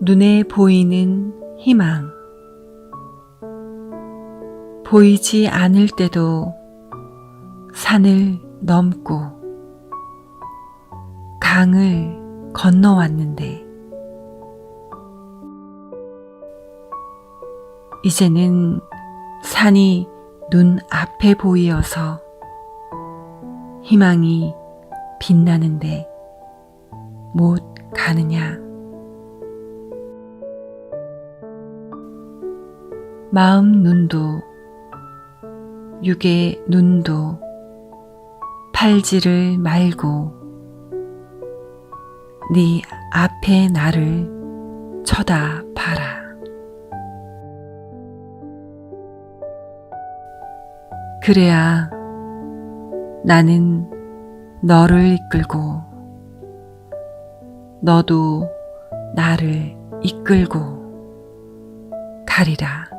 눈에 보이는 희망. 보이지 않을 때도 산을 넘고 강을 건너왔는데 이제는 산이 눈 앞에 보이어서 희망이 빛나는데 못 가느냐. 마음 눈도 육의 눈도 팔지를 말고 네 앞에 나를 쳐다봐라. 그래야 나는 너를 이끌고 너도 나를 이끌고 가리라.